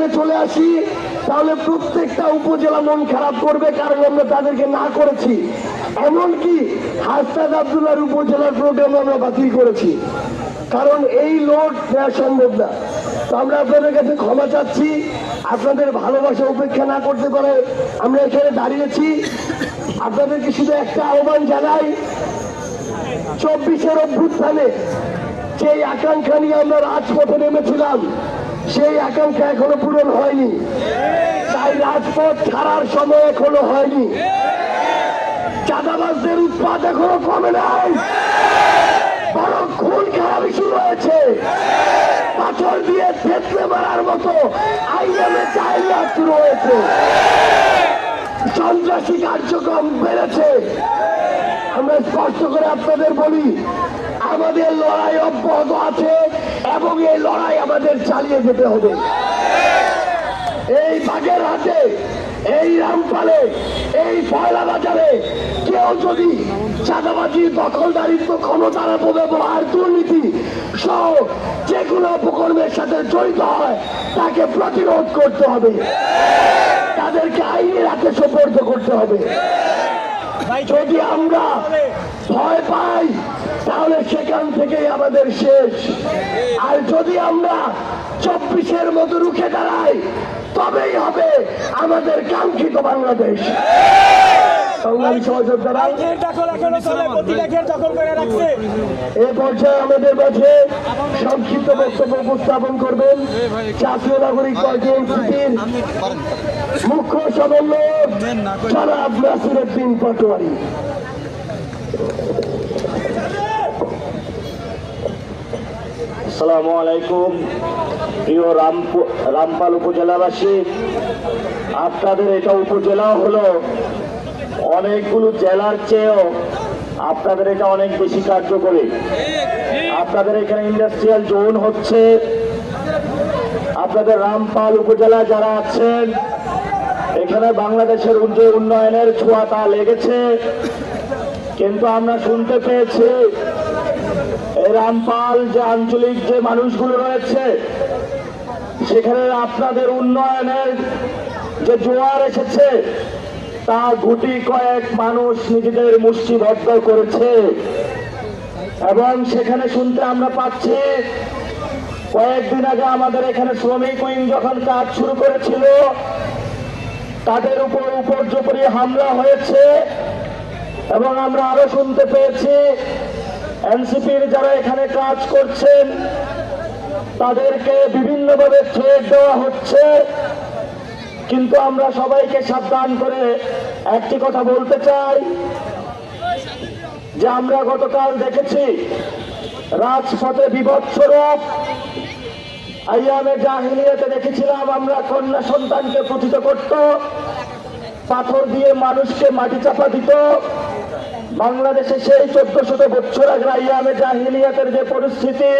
এখানে চলে আসি, তাহলে প্রত্যেকটা উপজেলা মন খারাপ করবে, কারণ আমরা তাদেরকে না করেছি। এমনকি হাসনাদ আবদুল্লার উপজেলার প্রোগ্রাম আমরা বাতিল করেছি। কারণ এই লোড নেওয়া সম্ভব না। তো আমরা আপনাদের কাছে ক্ষমা চাচ্ছি, আপনাদের ভালোবাসা উপেক্ষা না করতে পারে আমরা এখানে দাঁড়িয়েছি। আপনাদেরকে শুধু একটা আহ্বান জানাই, চব্বিশের অভ্যুত্থানে সেই আকাঙ্ক্ষা নিয়ে আমরা রাজপথে নেমেছিলাম সেই আকাঙ্ক্ষা এখনও পূরণ হয়নি। তাই রাজপথ ছাড়ার সময় এখনও হয়নি। চাঁদাবাজদের উৎপাদ এখনও কমে নাই। বরং খুন খারাপই শুরু হয়েছে। পাথর দিয়ে থেতলে মারার মতো আইএমএ চাইল্ড শুরু হয়েছে। সন্ত্রাসী কার্যক্রম বেড়েছে। আমরা স্পষ্ট করে আপনাদের বলি, আমাদের লড়াই অব্যাহত আছে। এবং এই লড়াই আমাদের চালিয়ে যেতে হবে। এই বাগের হাতে এই রামপালে এই পয়লা বাজারে কেউ যদি চাঁদাবাজি দখলদারিত্ব ক্ষমতার অপব্যবহার দুর্নীতি সহ যে কোনো উপকর্মের সাথে জড়িত হয় তাকে প্রতিরোধ করতে হবে। তাদেরকে আইনের হাতে সোপর্দ করতে হবে। যদি আমরা ভয় পাই তাহলে সেখান থেকেই আমাদের শেষ। আর যদি আমরা চব্বিশের মতো রুখে দাঁড়াই তবেই হবে আমাদের কাঙ্ক্ষিত বাংলাদেশ। এ পর্যায়ে আমাদের মাঝে সংক্ষিপ্ত বক্তব্য উপস্থাপন করবেন জাতীয় নাগরিক মুখ্য সমন্বয়ক জনাব পাটোয়ারি। আসসালামু আলাইকুম। প্রিয় রামপুর রামপাল উপজেলাবাসী, আপনাদের এটা উপজেলা হলো অনেকগুলো জেলার চেয়েও আপনাদের এটা অনেক বেশি কার্যকরী। আপনাদের এখানে ইন্ডাস্ট্রিয়াল জোন হচ্ছে। আপনাদের রামপাল উপজেলা যারা আছেন, এখানে বাংলাদেশের উন্নয়নের ছোঁয়াটা লেগেছে। কিন্তু আমরা শুনতে পেয়েছি রামপাল যে আঞ্চলিক যে মানুষগুলো রয়েছে, সেখানে আপনাদের উন্নয়নের যে জোয়ার এসেছে, তা গুটি কয়েক মানুষ নিজেদের মুষ্টিবদ্ধ করেছে। এবং সেখানে শুনতে আমরা পাচ্ছি, কয়েকদিন আগে আমাদের এখানে শ্রমিক উইং যখন কাজ শুরু করেছিল, তাদের উপর উপর্যুপরি হামলা হয়েছে। এবং আমরা আরও শুনতে পেয়েছি এনসিপির যারা এখানে কাজ করছেন, তাদেরকে বিভিন্ন বিভিন্নভাবে থ্রেট দেওয়া হচ্ছে। কিন্তু আমরা সবাইকে সাবধান করে একটি কথা বলতে চাই, যে আমরা গতকাল দেখেছি, রাজপথে বিভৎসরূপ আইয়ামে জাহিলিয়াতে দেখেছিলাম আমরা কন্যা সন্তানকে পতিত করত, পাথর দিয়ে মানুষকে মাটি চাপা দিত। বাংলাদেশে সেই চোদ্দ শত বছর আগে আইয়ামে জাহিলিয়াতের যে পরিস্থিতি,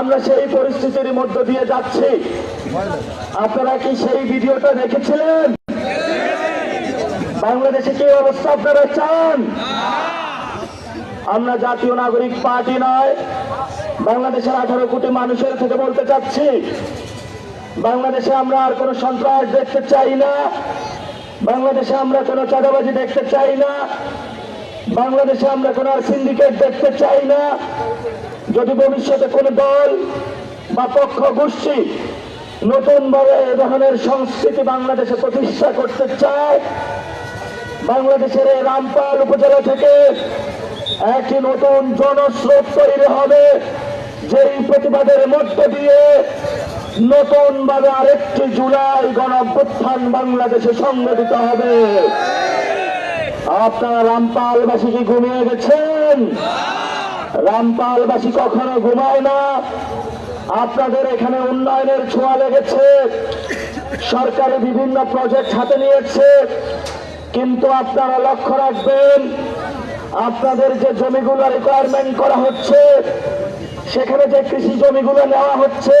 আমরা সেই পরিস্থিতির মধ্য দিয়ে যাচ্ছি। আপনারা কি সেই ভিডিওটা দেখেছিলেন? বাংলাদেশে কি অবস্থা আপনারা চান? আমরা জাতীয় নাগরিক পার্টি নয়, বাংলাদেশের আঠারো কোটি মানুষের থেকে বলতে চাচ্ছি। বাংলাদেশে আমরা আর কোনো সন্ত্রাস দেখতে চাই না। বাংলাদেশে আমরা কোনো চাঁদাবাজি দেখতে চাই না। বাংলাদেশে আমরা কোনো সিন্ডিকেট দেখতে চাই না। যদি ভবিষ্যতে কোনো দল বা পক্ষ গোষ্ঠী নতুনভাবে এ ধরনের সংস্কৃতি বাংলাদেশে প্রতিষ্ঠা করতে চায়, বাংলাদেশের এই রামপাল উপজেলা থেকে একটি নতুন জনস্রোত তৈরি হবে, যেই প্রতিবাদের মধ্য দিয়ে নতুন ভাবে আরেকটি জুলাই গণ অভ্যুত্থান বাংলাদেশে সংগঠিত হবে। আপনারা রামপালবাসী কি ঘুমিয়ে গেছেন? রামপালবাসী কখনো ঘুমায় না? আপনাদের এখানে উন্নয়নের ছোঁয়া লেগেছে। সরকারি বিভিন্ন প্রজেক্ট হাতে নিয়েছে। কিন্তু আপনারা লক্ষ্য রাখবেন, আপনাদের যে জমিগুলো রিকোয়ারমেন্ট করা হচ্ছে, সেখানে যে কৃষি জমিগুলো নেওয়া হচ্ছে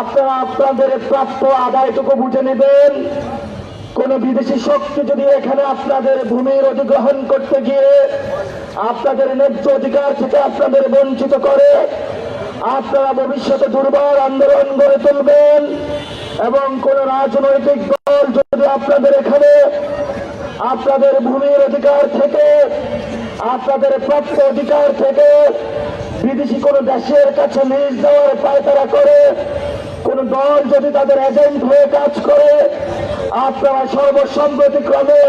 আপনারা আপনাদের প্রাপ্য আদায়টুকু বুঝে নেবেন। কোন বিদেশি শক্তি যদি এখানে আপনাদের ভূমির অধিগ্রহণ করতে গিয়ে আপনাদের ন্যায্য অধিকার থেকে আপনাদের বঞ্চিত করে, আপনারা ভবিষ্যতে দুর্বল আন্দোলন গড়ে তুলবেন এবং কোন রাজনৈতিক দল যদি আপনাদের এখানে আপনাদের ভূমির অধিকার থেকে, আপনাদের প্রাপ্ত অধিকার থেকে বিদেশি কোন দেশের কাছে লিজ দেওয়ার পায়তারা করে কোন দল যদি তাদের এজেন্ট হয়ে কাজ করে, আপনারা সর্বসম্মতিক্রমে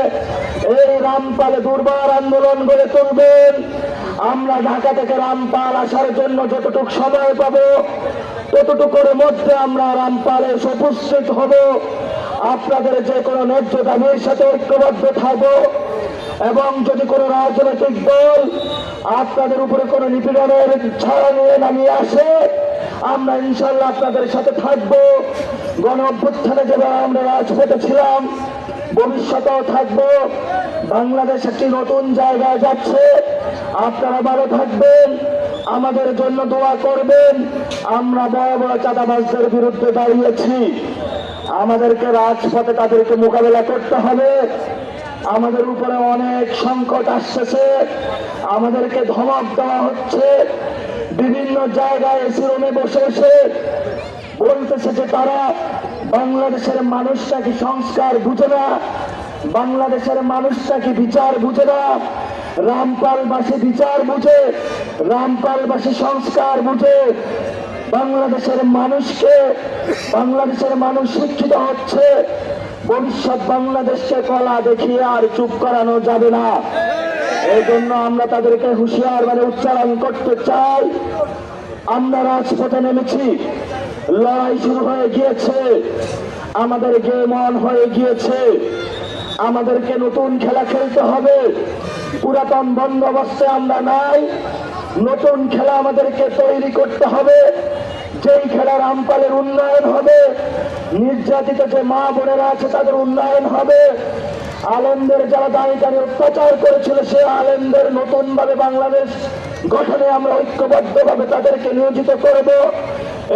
এই রামপালে দুর্বার আন্দোলন গড়ে তুলবেন। আমরা ঢাকা থেকে রামপাল আসার জন্য যতটুকু সময় পাবো, ততটুকুর মধ্যে আমরা রামপালে উপস্থিত হব। আপনাদের যে কোনো ন্যায্য দাবির সাথে ঐক্যবদ্ধ থাকব এবং যদি কোনো রাজনৈতিক দল আপনাদের উপরে কোনো নিপীড়নের ছাড়া নিয়ে নামিয়ে আসে আমরা ইনশাল্লাহ আপনাদের সাথে থাকব। গণ অভ্যুত্থানে যেভাবে আমরা রাজপথে ছিলাম, ভবিষ্যতেও থাকব। বাংলাদেশ একটি নতুন জায়গায় যাচ্ছে। আপনারা ভালো থাকবেন, আমাদের জন্য দোয়া করবেন। আমরা বড় বড় চাঁদাবাজদের বিরুদ্ধে দাঁড়িয়েছি। আমাদেরকে রাজপথে তাদেরকে মোকাবেলা করতে হবে। আমাদের উপরে অনেক সংকট আসতেছে। আমাদেরকে ধমক দেওয়া হচ্ছে। বিভিন্ন জায়গায় এসি রুমে বসে বসে বলতেছে যে তারা বাংলাদেশের মানুষটা কি সংস্কার বুঝে না? বাংলাদেশের মানুষটা কি বিচার বুঝে না? রামপালবাসী বিচার বুঝে? রামপালবাসী সংস্কার বুঝে? বাংলাদেশের মানুষকে, বাংলাদেশের মানুষ শিক্ষিত হচ্ছে। ভবিষ্যৎ বাংলাদেশকে কলা দেখিয়ে আর চুপ করানো যাবে না। এই জন্য আমরা তাদেরকে হুঁশিয়ার মানে উচ্চারণ করতে চাই। আমরা রাজপথে নেমেছি। লড়াই শুরু হয়ে গিয়েছে। আমাদের গেম অন হয়ে গিয়েছে। আমাদেরকে নতুন খেলা খেলতে হবে। পুরাতন বন্দোবস্তে আমরা নাই। নতুন খেলা আমাদেরকে তৈরি করতে হবে। যেই খেলার আমপালের উন্নয়ন হবে, নির্যাতিত যে মা বোনেরা আছে তাদের উন্নয়ন হবে। আলেমদের যারা দাঁড়িয়ে দাঁড়িয়ে অত্যাচার করেছিল সে আলেমদের নতুন ভাবে বাংলাদেশ গঠনে আমরা ঐক্যবদ্ধ ভাবে তাদেরকে নিয়োজিত করব।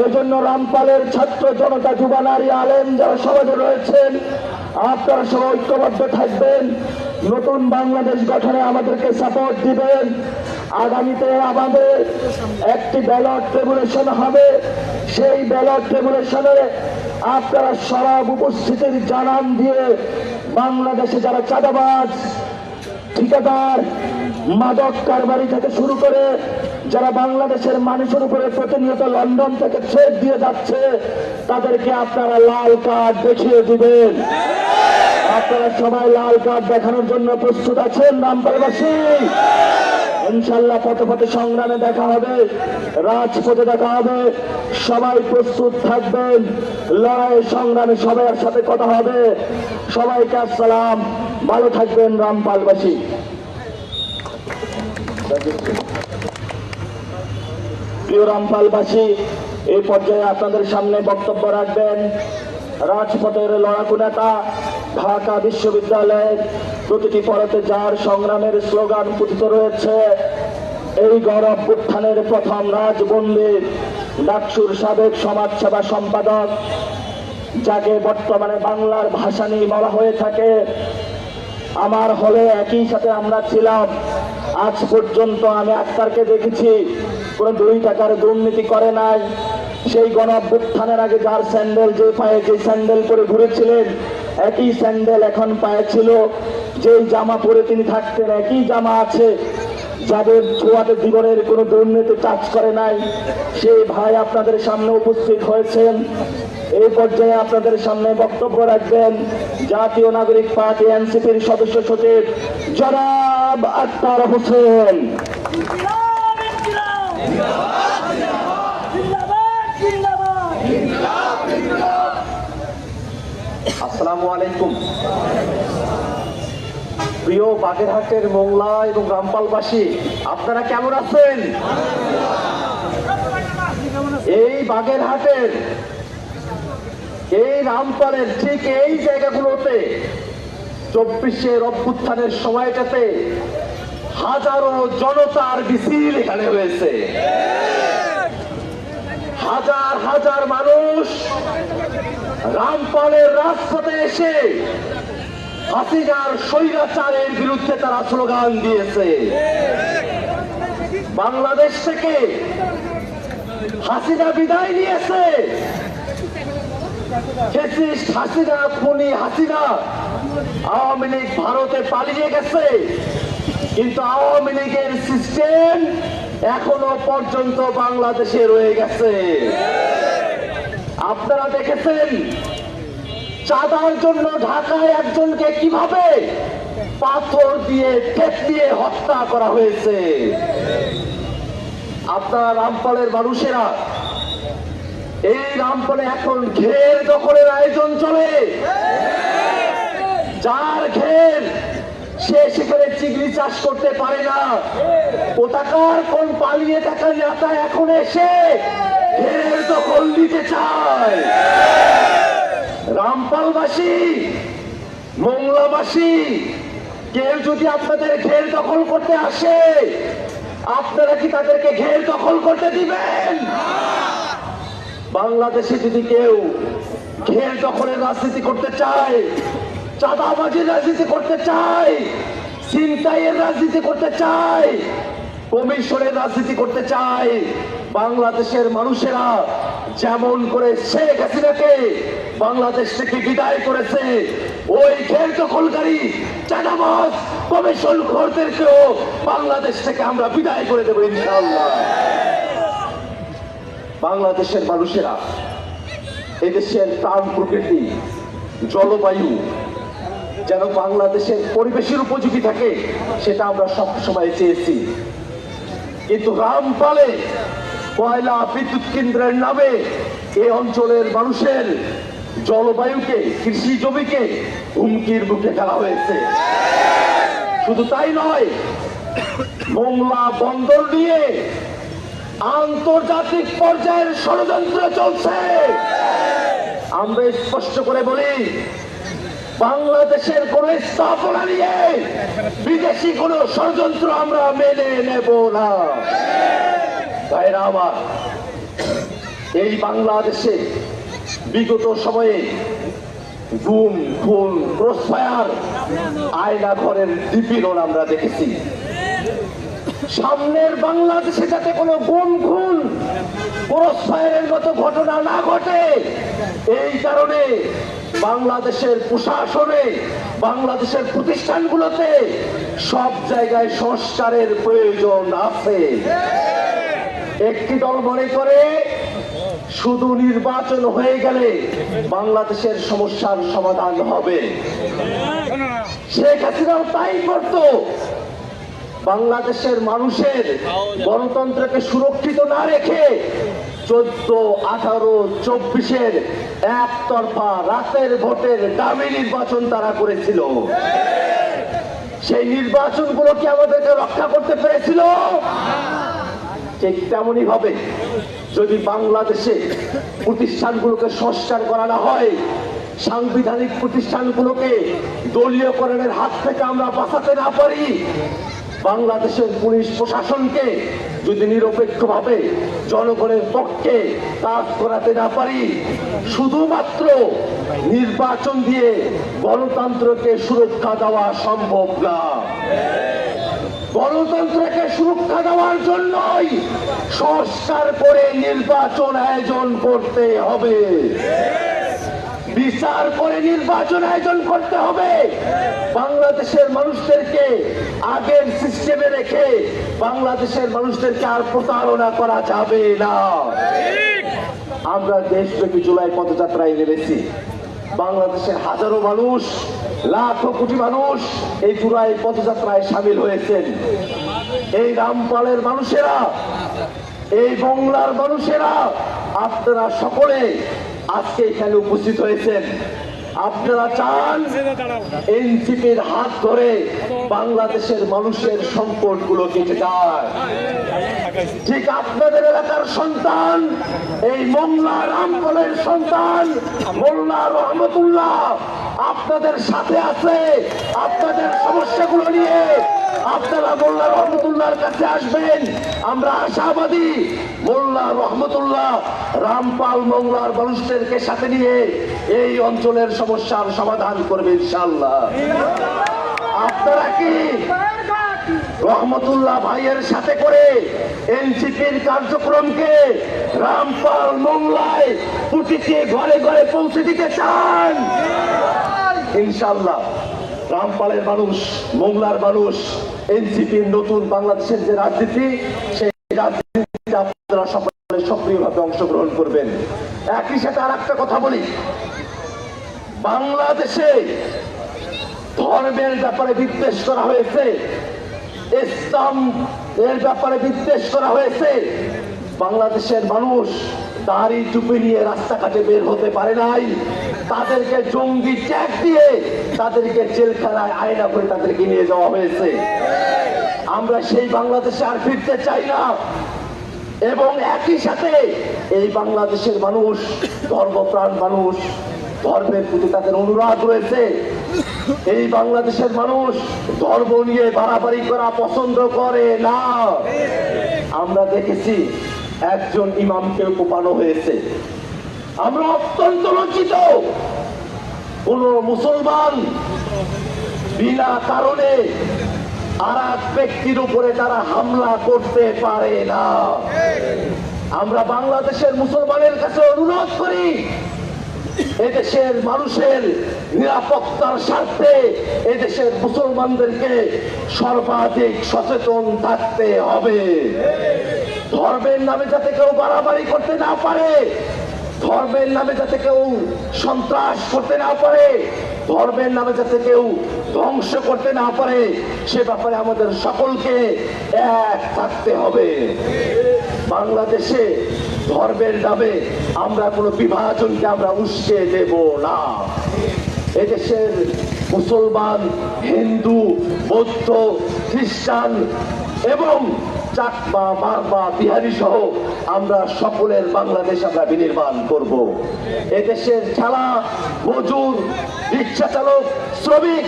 এই জন্য রামপালের ছাত্র জনতা যুবা নারী আলেম যারা সমাজে রয়েছেন, আপনারা সবাই ঐক্যবদ্ধ থাকবেন। নতুন বাংলাদেশ গঠনে আমাদেরকে সাপোর্ট দিবেন। আগামীতে আমাদের একটি ব্যালট রেগুলেশন হবে। সেই ব্যালট রেগুলেশনে আপনারা সব উপস্থিতির জানান দিয়ে বাংলাদেশে যারা চাঁদাবাজ, ঠিকাদার, মাদক কারবারি থেকে শুরু করে যারা বাংলাদেশের মানুষের উপরে প্রতিনিয়ত লন্ডন থেকে ছেদ দিয়ে যাচ্ছে, তাদেরকে আপনারা লাল কার্ড দেখিয়ে দিবেন। আপনারা সবাই লাল কার্ড দেখানোর জন্য প্রস্তুত আছেন রামপালবাসী ইনশাল্লাহ পথে পথে সংগ্রামে দেখা হবে, রাজপথে দেখা হবে, সবাই প্রস্তুত থাকবেন লড়াই সংগ্রামে সবার সাথে কথা হবে। সবাইকে আসসালাম, ভালো থাকবেন রামপালবাসী। প্রিয় রামপালবাসী এই পর্যায়ে আপনাদের সামনে বক্তব্য রাখবেন রাজপথের লড়াকু নেতা, ঢাকা বিশ্ববিদ্যালয়ের প্রতিটি পরতে যার সংগ্রামের স্লোগান পুথিত রয়েছে, এই গৌরব উত্থানের প্রথম রাজবন্দী, ডাকসুর সাবেক সমাজসেবা সম্পাদক, যাকে বর্তমানে বাংলার ভাষা নিয়ে বলা হয়ে থাকে। আমার হলে একই সাথে আমরা ছিলাম। আজ পর্যন্ত আমি আক্তারকে দেখেছি, কোনো দুই টাকার দুর্নীতি করে নাই। সেই গণ অভ্যুত্থানের আগে যার স্যান্ডেল যে পায়ে যে স্যান্ডেল করে ঘুরেছিলেন, একই স্যান্ডেল এখন পায়ে ছিল। যেই জামা পরে তিনি থাকতেন একই জামা আছে যাদের ছোঁয়াতে জীবনের কোনো দুর্নীতি কাজ করে নাই। সেই ভাই আপনাদের সামনে উপস্থিত হয়েছেন। এই পর্যায়ে আপনাদের সামনে বক্তব্য রাখবেন জাতীয় নাগরিক পার্টি এনসিপির সদস্য সচিব জনাব আক্তার হোসেন। আসসালামু আলাইকুম। প্রিয় বাগেরহাটের মোংলা এবং রামপালবাসী, আপনারা কেমন আছেন? এই বাগেরহাটের, এই রামপালের ঠিক এই জায়গাগুলোতে চব্বিশের অভ্যুত্থানের সময়টাতে হাজারো জনতার মিছিল এখানে হয়েছে। হাজার হাজার মানুষ রামপালের রাজপথে এসে হাসিনার স্বৈরাচারের বিরুদ্ধে তারা স্লোগান দিয়েছে। বাংলাদেশ থেকে হাসিনা বিদায় নিয়েছে। হাসিনা, খুনি হাসিনা আওয়ামী লীগ ভারতে পালিয়ে গেছে। কিন্তু আওয়ামী লীগের সিস্টেম এখনও পর্যন্ত বাংলাদেশে রয়ে গেছে। আপনারা দেখেছেন চাঁদার জন্য ঢাকায় একজনকে কীভাবে পাথর দিয়ে ঠেক দিয়ে হত্যা করা হয়েছে? আপনার রামপালের মানুষেরা, এই রামপালে এখন ঘের দখলের আয়োজন চলে। যার ঘের সে সেখানে চিংড়ি চাষ করতে পারে না। কোথাকার কোন পালিয়ে থাকা নেতা এখন এসে ঘের দখল নিতে চায়? রামপালবাসী মোংলাবাসী কেউ যদি আপনাদের ঘের দখল করতে আসে, আপনারা কি তাদেরকে ঘের দখল করতে দিবেন? বাংলাদেশে যদি কেউ ঘের দখলের রাজনীতি করতে চায়, চাঁদাবাজির রাজনীতি করতে চায়, ছিনতাইয়ের রাজনীতি করতে চায় কমিশনের রাজনীতি করতে চায়। বাংলাদেশের মানুষেরা যেমন করে শেখ হাসিনাকে বাংলাদেশ থেকে বিদায় করেছে, ওই ঘের দখলকারী চাঁদাবাজ কমিশন খোরদেরকেও বাংলাদেশ থেকে আমরা বিদায় করে দেবো ইনশাআল্লাহ। বাংলাদেশের মানুষেরা এদেশের প্রাণ প্রকৃতি, জলবায়ু যেন বাংলাদেশের পরিবেশের উপযোগী থাকে, সেটা আমরা সব সময় চেয়েছি। কিন্তু রামপালে কয়লা বিদ্যুৎ কেন্দ্রের নামে এই অঞ্চলের মানুষের জলবায়ুকে, কৃষি জমিকে হুমকির মুখে ফেলা হয়েছে। শুধু তাই নয়, মোংলা বন্দর নিয়ে আন্তর্জাতিক পর্যায়ের ষড়যন্ত্র চলছে। আমরা স্পষ্ট করে বলি বাংলাদেশের কোন স্থাপনা নিয়ে বিদেশি কোন ষড়যন্ত্র আমরা মেনে নেব না। ভাইরা আমার, এই বাংলাদেশে বিগত সময়ে গুম, খুন ক্রসফায়ার আয়না ঘরের দীপিলন আমরা দেখেছি। সামনের বাংলাদেশে যাতে কোনো গুম, খুন ক্রসফায়ারের মতো ঘটনা না ঘটে। এই কারণে বাংলাদেশের প্রশাসনে, বাংলাদেশের প্রতিষ্ঠানগুলোতে সব জায়গায় সংস্কারের প্রয়োজন আছে। একটি দল মনে করে, শুধু নির্বাচন হয়ে গেলে বাংলাদেশের সমস্যার সমাধান হবে। শেখ হাসিনাও তাই করতো। বাংলাদেশের মানুষের গণতন্ত্রকে সুরক্ষিত না রেখে চোদ্দ আঠারো চব্বিশের একতরফা রাতের ভোটের দামি নির্বাচন তারা করেছিল। সেই নির্বাচনগুলো কি আমাদেরকে রক্ষা করতে পেরেছিল? ঠিক তেমনই ভাবে যদি বাংলাদেশে প্রতিষ্ঠানগুলোকে সংস্কার করা না হয় সাংবিধানিক প্রতিষ্ঠানগুলোকে দলীয়করণের হাত থেকে আমরা বাঁচাতে না পারি বাংলাদেশের পুলিশ প্রশাসনকে যদি নিরপেক্ষভাবে জনগণের পক্ষে কাজ করাতে না পারি, শুধুমাত্র নির্বাচন দিয়ে গণতন্ত্রকে সুরক্ষা দেওয়া সম্ভব না। গণতন্ত্রকে সুরক্ষা দেওয়ার জন্যই সংস্কার করে নির্বাচন আয়োজন করতে হবে। বিচার করে নির্বাচন আয়োজন করতে হবে। বাংলাদেশের মানুষদেরকে আগের সিস্টেমে রেখে বাংলাদেশের মানুষদেরকে আর প্রতারণা করা যাবে না। আমরা দেশব্যাপী জুলাই পদযাত্রায় নেমেছি। বাংলাদেশের হাজারো মানুষ, লাখো কোটি মানুষ এই জুলাই পদযাত্রায় সামিল হয়েছেন। এই রামপালের মানুষেরা, এই বাংলার মানুষেরা, আপনারা সকলে আজকে এখানে উপস্থিত হয়েছেন। আপনারা চান এনসিপির হাত ধরে বাংলাদেশের মানুষের সম্পদগুলো কেটে যায়। ঠিক আপনাদের এলাকার সন্তান, এই মোল্লা রামপলের সন্তান, মোল্লা রহমতুল্লাহ, আপনাদের সাথে আছে, আপনাদের সমস্যাগুলো নিয়ে আপনারা মোল্লা রহমতুল্লাহর কাছে আসবেন। আমরা আশাবাদী মোল্লা রহমতুল্লাহ রামপাল মোংলার মানুষদেরকে সাথে নিয়ে এই অঞ্চলের সমস্যার সমাধান করবে ইনশাল্লাহ আপনারা কি রহমতুল্লাহ ভাইয়ের সাথে করে এনসিপির কার্যক্রমকে রামপাল মোংলায় প্রতিটি ঘরে ঘরে পৌঁছে দিতে চান? ইনশাল্লাহ রামপালের মানুষ মোংলার মানুষ এনসিপির নতুন বাংলাদেশের যে রাজনীতি, সেই রাজনীতিতে আপনারা সকলে সক্রিয়ভাবে অংশগ্রহণ করবেন। একই সাথে আর একটা কথা বলি। বাংলাদেশে ধর্মের ব্যাপারে বিদ্বেষ করা হয়েছে ইসলাম এর ব্যাপারে বিদ্বেষ করা হয়েছে। বাংলাদেশের মানুষ দাড়ি টুপি নিয়ে রাস্তাঘাটে বের হতে পারে নাই। তাদেরকে জঙ্গি ট্যাগ দিয়ে তাদেরকে জেলখানায় আয়না করে তাদেরকে নিয়ে যাওয়া হয়েছে। আমরা সেই বাংলাদেশে আর ফিরতে চাই না। এবং একই সাথে এই বাংলাদেশের মানুষ, ধর্মপ্রাণ মানুষ, ধর্মের প্রতি তাদের অনুরাগ রয়েছে। এই বাংলাদেশের মানুষ ধর্ম নিয়ে বাড়াবাড়ি করা পছন্দ করে না। আমরা দেখেছি একজন ইমামকে কোপানো হয়েছে। আমরা অত্যন্ত লজ্জিত। কোন মুসলমান বিনা কারণে আর এক ব্যক্তির উপরে তারা হামলা করতে পারে না। আমরা বাংলাদেশের মুসলমানের কাছে অনুরোধ করি, এদেশের মানুষের নিরাপত্তার স্বার্থে এদেশের মুসলমানদেরকে সর্বাধিক সচেতন থাকতে হবে। ধর্মের নামে যাতে কেউ বাড়াবাড়ি করতে না পারে, ধর্মের নামে যাতে কেউ সন্ত্রাস করতে না পারে, ধর্মের নামে যাতে কেউ ধ্বংস করতে না পারে, সে ব্যাপারে আমাদের সকলকে এক থাকতে হবে। বাংলাদেশে ধর্মের নামে আমরা কোনো বিভাজনকে আমরা উস্কে দেব না। এদেশের মুসলমান, হিন্দু, বৌদ্ধ, খ্রিস্টান এবং চাকমা, মারমা, বিহারি সহ আমরা সকলের বাংলাদেশ আমরা বিনির্মাণ করব। এদেশের খেলা মজুর, রিক্সা চালক, শ্রমিক,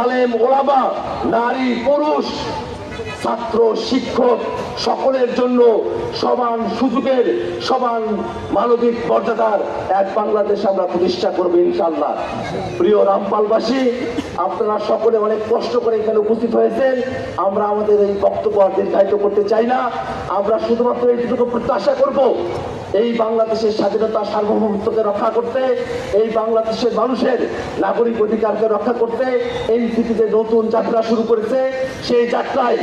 আলেম, ওলামা, নারী, পুরুষ, ছাত্র, শিক্ষক, সকলের জন্য সমান সুযোগের, সমান মানবিক মর্যাদার এক বাংলাদেশ আমরা প্রতিষ্ঠা করব ইনশাল্লাহ প্রিয় রামপালবাসী আপনারা সকলে অনেক কষ্ট করে এখানে উপস্থিত হয়েছেন। আমরা আমাদের এই বক্তব্য দীর্ঘায়িত করতে চাই না। আমরা শুধুমাত্র এইটুকু প্রত্যাশা করব এই বাংলাদেশের স্বাধীনতা সার্বভৌমত্বকে রক্ষা করতে, এই বাংলাদেশের মানুষের নাগরিক অধিকারকে রক্ষা করতে এনসিপি যে নতুন যাত্রা শুরু করেছে। সেই যাত্রায়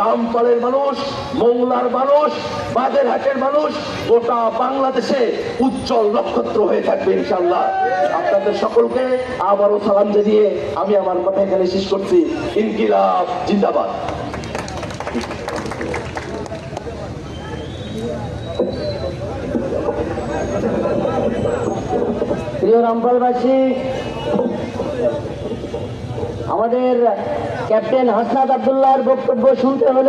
রামপালের মানুষ, মোংলার মানুষ বাগেরহাটের মানুষ গোটা বাংলাদেশে উজ্জ্বল নক্ষত্র হয়ে থাকবে ইনশাল্লাহ আপনাদের সকলকে আবারও সালাম জানিয়ে আমি আমার কথা এখানে শেষ করছি। ইনকিলাব, জিন্দাবাদ। প্রিয় রামপালবাসী আমাদের ক্যাপ্টেন হাসনাত আবদুল্লাহর বক্তব্য শুনতে হলে